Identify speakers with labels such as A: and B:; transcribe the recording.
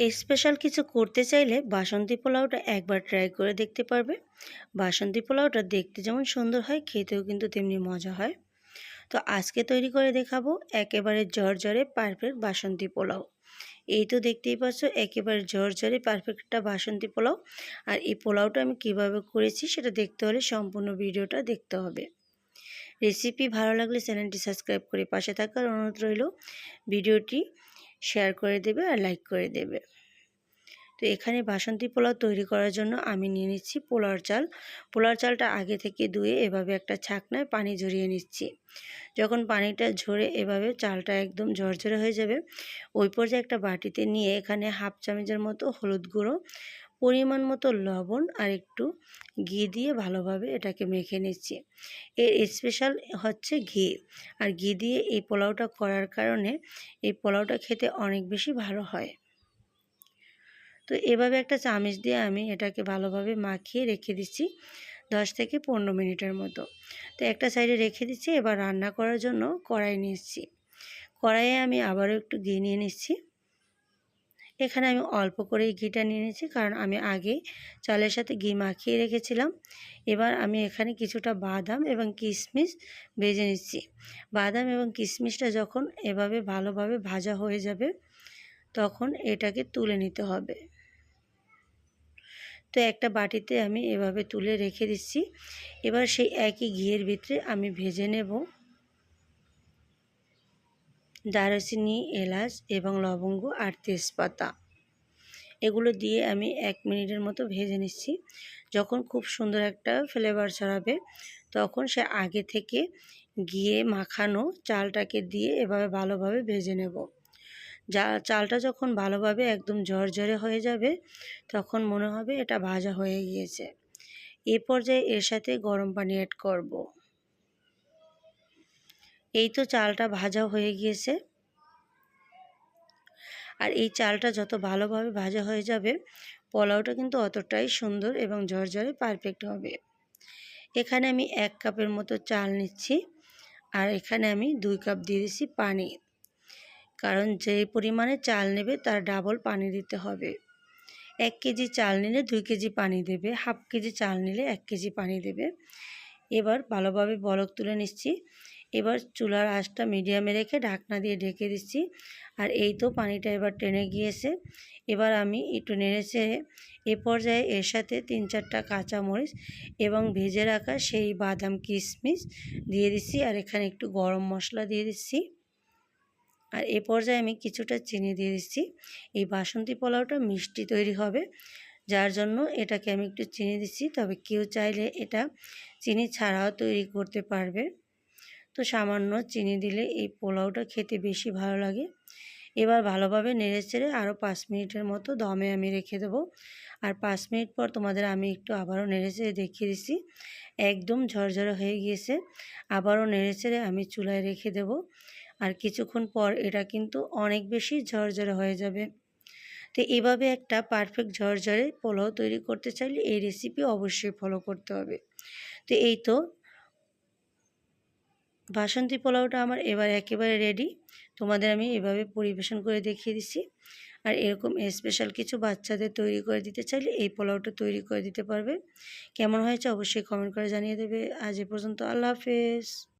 A: Special কিছু করতে চাইলে বাসন্তী পোলাওটা একবার ট্রাই করে দেখতে পারবে। বাসন্তী পোলাওটা দেখতে যেমন সুন্দর হয়, খেতেও কিন্তু তেমনি মজা হয়। তো আজকে তৈরি করে দেখাবো একেবারে জ্বরে পারফেক্ট বাসন্তী পোলাও। এই তো দেখতেই পাচ্ছ, একেবারে জ্বরে পারফেক্টটা বাসন্তী পোলাও। আর এই পোলাওটা আমি কীভাবে করেছি সেটা দেখতে হলে সম্পূর্ণ ভিডিওটা দেখতে হবে। রেসিপি ভালো লাগলে চ্যানেলটি সাবস্ক্রাইব করে পাশে থাকার অনুরোধ রইল। ভিডিওটি শেয়ার করে দেবে আর লাইক করে দেবে। তো এখানে বাসন্তী পোলাও তৈরি করার জন্য আমি নিয়ে নিচ্ছি পোলার চাল। পোলার চালটা আগে থেকে ধুয়ে এভাবে একটা ছাকনায় পানি ঝরিয়ে নিচ্ছি। যখন পানিটা ঝরে এভাবে চালটা একদম ঝরঝরে হয়ে যাবে, ওই পর্যায়ে একটা বাটিতে নিয়ে এখানে হাফ চামচের মতো হলুদ গুঁড়ো পরিমাণ মতো লবণ আর একটু ঘি দিয়ে ভালোভাবে এটাকে মেখে নিচ্ছি। এর স্পেশাল হচ্ছে ঘি। আর ঘি দিয়ে এই পোলাওটা করার কারণে এই পোলাওটা খেতে অনেক বেশি ভালো হয়। তো এভাবে একটা চামচ দিয়ে আমি এটাকে ভালোভাবে মাখিয়ে রেখে দিচ্ছি দশ থেকে পনেরো মিনিটের মতো। তো একটা সাইডে রেখে দিচ্ছি, এবার রান্না করার জন্য কড়াই নিচ্ছি। কড়াইয়ে আমি আবারও একটু ঘি নিয়ে নিচ্ছি। এখানে আমি অল্প করেই ঘিটা নিয়ে নিয়েছি, কারণ আমি আগে চালের সাথে ঘি মাখিয়ে রেখেছিলাম। এবার আমি এখানে কিছুটা বাদাম এবং কিশমিশ ভেজে নিচ্ছি। বাদাম এবং কিশমিশটা যখন এভাবে ভালোভাবে ভাজা হয়ে যাবে, তখন এটাকে তুলে নিতে হবে। তো একটা বাটিতে আমি এভাবে তুলে রেখে দিচ্ছি। এবার সেই একই ঘিয়ের ভিতরে আমি ভেজে নেব। দারচিনি, এলাচ এবং লবঙ্গ আর তেজপাতা। এগুলো দিয়ে আমি এক মিনিটের মতো ভেজে নিচ্ছি। যখন খুব সুন্দর একটা ফ্লেভার ছড়াবে, তখন সে আগে থেকে গিয়ে মাখানো চালটাকে দিয়ে এভাবে ভালোভাবে ভেজে নেব। যা, চালটা যখন ভালোভাবে একদম ঝরঝরে হয়ে যাবে, তখন মনে হবে এটা ভাজা হয়ে গিয়েছে। এ পর্যায়ে এর সাথে গরম পানি অ্যাড করব। এই তো চালটা ভাজা হয়ে গিয়েছে। আর এই চালটা যত ভালোভাবে ভাজা হয়ে যাবে, পোলাওটা কিন্তু অতটাই সুন্দর এবং ঝরঝরে পারফেক্ট হবে। এখানে আমি এক কাপের মতো চাল নিচ্ছি আর এখানে আমি দুই কাপ দিয়ে পানি কারণ যে পরিমাণে চাল নেবে তার ডাবল পানি দিতে হবে। এক কেজি চাল নিলে দুই কেজি পানি দেবে, হাফ কেজি চাল নিলে এক কেজি পানি দেবে। এবার ভালোভাবে বলক তুলে নিচ্ছি। এবার চুলার আঁচটা মিডিয়ামে রেখে ঢাকনা দিয়ে ঢেকে দিচ্ছি। আর এই তো পানিটা এবার টেনে গিয়েছে। এবার আমি একটু নেড়েছে এ পর্যায়ে এর সাথে তিন চারটা কাঁচামরিচ এবং ভেজে রাখা সেই বাদাম কিশমিশ দিয়ে দিচ্ছি আর এখানে একটু গরম মশলা দিয়ে দিচ্ছি। আর এ পর্যায়ে আমি কিছুটা চিনি দিয়ে দিচ্ছি। এই বাসন্তী পোলাওটা মিষ্টি তৈরি হবে, যার জন্য এটাকে আমি একটু চিনি দিচ্ছি। তবে কেউ চাইলে এটা চিনি ছাড়াও তৈরি করতে পারবে। তো সামান্য চিনি দিলে এই পোলাওটা খেতে বেশি ভালো লাগে। এবার ভালোভাবে নেড়ে চেড়ে আরও পাঁচ মিনিটের মতো দমে আমি রেখে দেবো। আর পাঁচ মিনিট পর তোমাদের আমি একটু আবারও নেড়ে চেড়ে দেখিয়ে দিচ্ছি। একদম ঝরঝরে হয়ে গিয়েছে। আবারও নেড়ে চেড়ে আমি চুলায় রেখে দেব। আর কিছুক্ষণ পর এটা কিন্তু অনেক বেশি ঝরঝরে হয়ে যাবে। তো এভাবে একটা পারফেক্ট ঝরঝরে পোলাও তৈরি করতে চাইলে এই রেসিপি অবশ্যই ফলো করতে হবে। তো এই তো বাসন্তী পোলাওটা আমার এবার একেবারে রেডি তোমাদের আমি এভাবে পরিবেশন করে দেখিয়ে দিছি আর এরকম স্পেশাল কিছু বাচ্চাদের তৈরি করে দিতে চাইলে এই পোলাওটা তৈরি করে দিতে পারবে। কেমন হয়েছে অবশ্যই কমেন্ট করে জানিয়ে দেবে। আজ এ পর্যন্ত আল্লাহ হাফেজ।